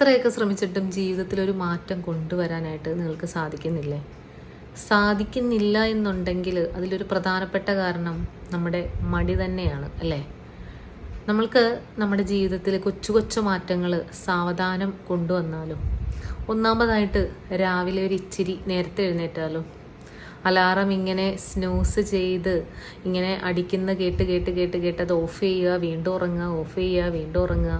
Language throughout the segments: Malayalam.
എത്രയൊക്കെ ശ്രമിച്ചിട്ടും ജീവിതത്തിൽ ഒരു മാറ്റം കൊണ്ടുവരാനായിട്ട് നിങ്ങൾക്ക് സാധിക്കുന്നില്ലേ? സാധിക്കുന്നില്ല എന്നുണ്ടെങ്കിൽ അതിലൊരു പ്രധാനപ്പെട്ട കാരണം നമ്മുടെ മടി തന്നെയാണ് അല്ലേ? നമ്മൾക്ക് നമ്മുടെ ജീവിതത്തിൽ കൊച്ചു കൊച്ചു മാറ്റങ്ങൾ സാവധാനം കൊണ്ടുവന്നാലും ഒന്നാമതായിട്ട് രാവിലെ ഒരു ഇച്ചിരി നേരത്തെ എഴുന്നേറ്റാലും അലാറം ഇങ്ങനെ സ്നൂസ് ചെയ്ത് ഇങ്ങനെ അടിക്കുന്ന കേട്ട് കേട്ട് കേട്ട് കേട്ട് അത് ഓഫ് ചെയ്യുക വീണ്ടും ഉറങ്ങുക ഓഫ് ചെയ്യുക വീണ്ടും ഉറങ്ങുക.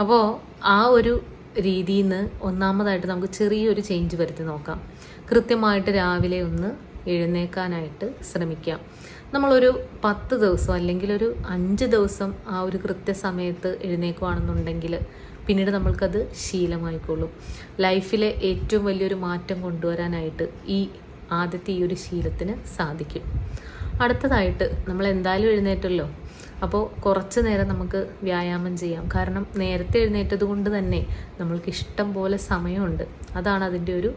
അപ്പോൾ ആ ഒരു രീതിയിൽ നിന്ന് ഒന്നാമതായിട്ട് നമുക്ക് ചെറിയൊരു ചേഞ്ച് വരുത്തി നോക്കാം. കൃത്യമായിട്ട് രാവിലെ ഒന്ന് എഴുന്നേക്കാനായിട്ട് ശ്രമിക്കാം. നമ്മളൊരു പത്ത് ദിവസം അല്ലെങ്കിൽ ഒരു അഞ്ച് ദിവസം ആ ഒരു കൃത്യസമയത്ത് എഴുന്നേക്കുവാണെന്നുണ്ടെങ്കിൽ പിന്നീട് നമ്മൾക്കത് ശീലമായിക്കോളും ലൈഫിലെ ഏറ്റവും വലിയൊരു മാറ്റം കൊണ്ടുവരാനായിട്ട് ഈ ആദ്യത്തെ ഈ ഒരു ശീലത്തിന് സാധിക്കും. അടുത്തതായിട്ട് നമ്മൾ എന്തായാലും എഴുന്നേറ്റല്ലോ? അപ്പോൾ കുറച്ച് നേരം നമുക്ക് വ്യായാമം ചെയ്യാം. കാരണം നേരത്തെ എഴുന്നേറ്റത് കൊണ്ട് തന്നെ നമ്മൾക്ക് ഇഷ്ടം പോലെ സമയമുണ്ട്. അതാണ് അതിന്റെ ഒരു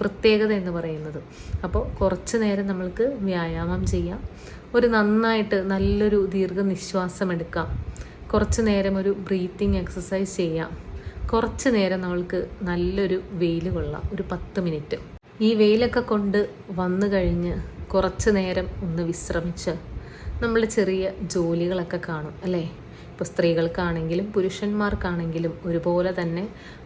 പ്രത്യേകത എന്ന് പറയുന്നത്. അപ്പോൾ കുറച്ച് നേരം നമ്മൾക്ക് വ്യായാമം ചെയ്യാം. ഒരു നന്നായിട്ട് നല്ലൊരു ദീർഘനിശ്വാസം എടുക്കാം. കുറച്ച് നേരം ഒരു ബ്രീത്തിങ് എക്സസൈസ് ചെയ്യാം. കുറച്ച് നേരം നമ്മൾക്ക് നല്ലൊരു വെയിൽ കൊള്ളാം. ഒരു പത്ത് മിനിറ്റ്. ഈ വെയിലൊക്കെ കൊണ്ട് വന്നു കഴിഞ്ഞ് കുറച്ച് നേരം ഒന്ന് വിശ്രമിച്ച് നമ്മൾ ചെറിയ ജോലികളൊക്കെ കാണും അല്ലേ? ഇപ്പോൾ സ്ത്രീകൾക്കാണെങ്കിലും പുരുഷന്മാർക്കാണെങ്കിലും ഒരുപോലെ തന്നെ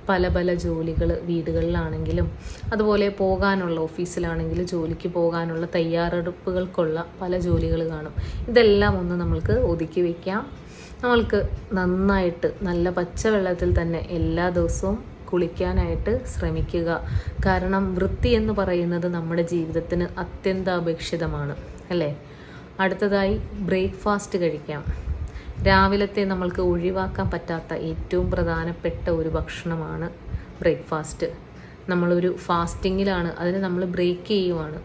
പല പല ജോലികൾ വീടുകളിലാണെങ്കിലും അതുപോലെ പോകാനുള്ള ഓഫീസിലാണെങ്കിലും ജോലിക്ക് പോകാനുള്ള തയ്യാറെടുപ്പുകൾക്കുള്ള പല ജോലികൾ കാണും. ഇതെല്ലാം ഒന്ന് നമ്മൾക്ക് ഒതുക്കി വയ്ക്കാം നമ്മൾക്ക് നന്നായിട്ട് നല്ല പച്ചവെള്ളത്തിൽ തന്നെ എല്ലാ ദിവസവും കുളിക്കാനായിട്ട് ശ്രമിക്കുക. കാരണം വൃത്തി എന്ന് പറയുന്നത് നമ്മുടെ ജീവിതത്തിന് അത്യന്താപേക്ഷിതമാണ് അല്ലേ? അടുത്തതായി ബ്രേക്ക്ഫാസ്റ്റ് കഴിക്കാം. രാവിലത്തെ നമ്മൾക്ക് ഒഴിവാക്കാൻ പറ്റാത്ത ഏറ്റവും പ്രധാനപ്പെട്ട ഒരു ഭക്ഷണമാണ് ബ്രേക്ക്ഫാസ്റ്റ്. നമ്മളൊരു ഫാസ്റ്റിങ്ങിലാണ് അതിന് നമ്മൾ ബ്രേക്ക് ചെയ്യുവാണ്.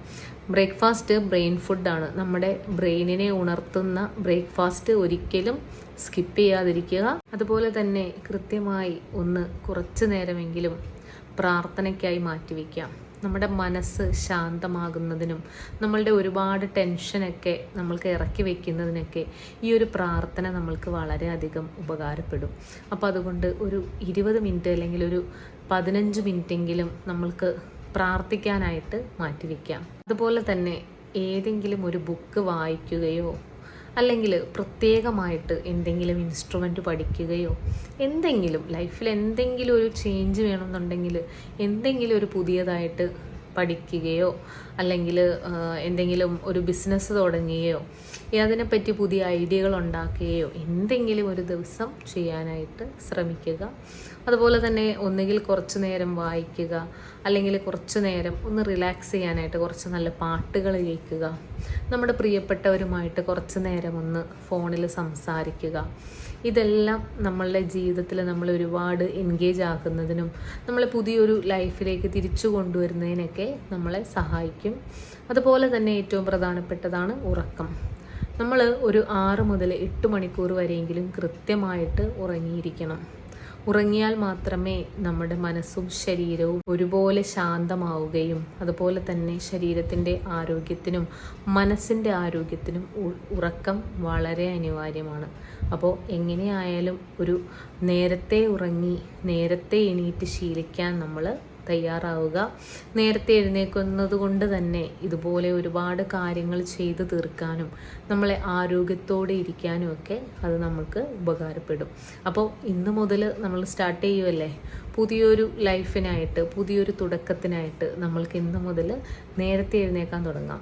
ബ്രേക്ക്ഫാസ്റ്റ് ബ്രെയിൻ ഫുഡാണ്. നമ്മുടെ ബ്രെയിനിനെ ഉണർത്തുന്ന ബ്രേക്ക്ഫാസ്റ്റ് ഒരിക്കലും സ്കിപ്പ് ചെയ്യാതിരിക്കുക. അതുപോലെ തന്നെ കൃത്യമായി ഒന്ന് കുറച്ച് നേരമെങ്കിലും പ്രാർത്ഥനയ്ക്കായി മാറ്റിവെക്കാം. നമ്മുടെ മനസ്സ് ശാന്തമാകുന്നതിനും നമ്മളുടെ ഒരുപാട് ടെൻഷനൊക്കെ നമ്മൾക്ക് ഇറക്കി വയ്ക്കുന്നതിനൊക്കെ ഈ ഒരു പ്രാർത്ഥന നമ്മൾക്ക് വളരെയധികം ഉപകാരപ്പെടും. അപ്പോൾ അതുകൊണ്ട് ഒരു ഇരുപത് മിനിറ്റ് അല്ലെങ്കിൽ ഒരു പതിനഞ്ച് മിനിറ്റെങ്കിലും നമ്മൾക്ക് പ്രാർത്ഥിക്കാനായിട്ട് മാറ്റിവെക്കാം. അതുപോലെ തന്നെ ഏതെങ്കിലും ഒരു ബുക്ക് വായിക്കുകയോ അല്ലെങ്കിൽ പ്രത്യേകമായിട്ട് എന്തെങ്കിലും ഇൻസ്ട്രുമെന്റ് പഠിക്കുകയോ എന്തെങ്കിലും ലൈഫിൽ എന്തെങ്കിലും ഒരു ചേഞ്ച് വേണമെന്നുണ്ടെങ്കിൽ എന്തെങ്കിലും ഒരു പുതിയതായിട്ട് പഠിക്കുകയോ അല്ലെങ്കിൽ എന്തെങ്കിലും ഒരു ബിസിനസ് തുടങ്ങുകയോ അതിനെപ്പറ്റി പുതിയ ഐഡിയകൾ ഉണ്ടാക്കുകയോ എന്തെങ്കിലും ഒരു ദിവസം ചെയ്യാനായിട്ട് ശ്രമിക്കുക. അതുപോലെ തന്നെ ഒന്നുകിൽ കുറച്ചു നേരം വായിക്കുക അല്ലെങ്കിൽ കുറച്ചു നേരം ഒന്ന് റിലാക്സ് ചെയ്യാനായിട്ട് കുറച്ച് നല്ല പാട്ടുകൾ കേൾക്കുക. നമ്മുടെ പ്രിയപ്പെട്ടവരുമായിട്ട് കുറച്ച് നേരം ഒന്ന് ഫോണിൽ സംസാരിക്കുക. ഇതെല്ലാം നമ്മളുടെ ജീവിതത്തിൽ നമ്മൾ ഒരുപാട് എൻഗേജ് ആക്കുന്നതിനും നമ്മളെ പുതിയൊരു ലൈഫിലേക്ക് തിരിച്ചു കൊണ്ടുവരുന്നതിനൊക്കെ നമ്മളെ സഹായിക്കും. അതുപോലെ തന്നെ ഏറ്റവും പ്രധാനപ്പെട്ടതാണ് ഉറക്കം. നമ്മൾ ഒരു ആറ് മുതൽ എട്ട് മണിക്കൂർ വരെയെങ്കിലും കൃത്യമായിട്ട് ഉറങ്ങിയിരിക്കണം. ഉറങ്ങിയാൽ മാത്രമേ നമ്മുടെ മനസ്സും ശരീരവും ഒരുപോലെ ശാന്തമാവുകയും അതുപോലെ തന്നെ ശരീരത്തിന്റെ ആരോഗ്യത്തിനും മനസ്സിന്റെ ആരോഗ്യത്തിനും ഉറക്കം വളരെ അനിവാര്യമാണ്. അപ്പോൾ എങ്ങനെയായാലും ഒരു നേരത്തെ ഉറങ്ങി നേരത്തെ എണീറ്റ് ശീലിക്കാൻ നമ്മൾ തയ്യാറാവുക. നേരത്തെ എഴുന്നേക്കുന്നത് കൊണ്ട് തന്നെ ഇതുപോലെ ഒരുപാട് കാര്യങ്ങൾ ചെയ്തു തീർക്കാനും നമ്മളെ ആരോഗ്യത്തോടെ ഇരിക്കാനും ഒക്കെ അത് നമുക്ക് ഉപകാരപ്പെടും. അപ്പോൾ ഇന്ന് മുതൽ നമ്മൾ സ്റ്റാർട്ട് ചെയ്യുമല്ലേ പുതിയൊരു ലൈഫിനായിട്ട് പുതിയൊരു തുടക്കത്തിനായിട്ട് നമ്മൾക്ക് ഇന്ന് മുതൽ നേരത്തെ എഴുന്നേക്കാൻ തുടങ്ങാം.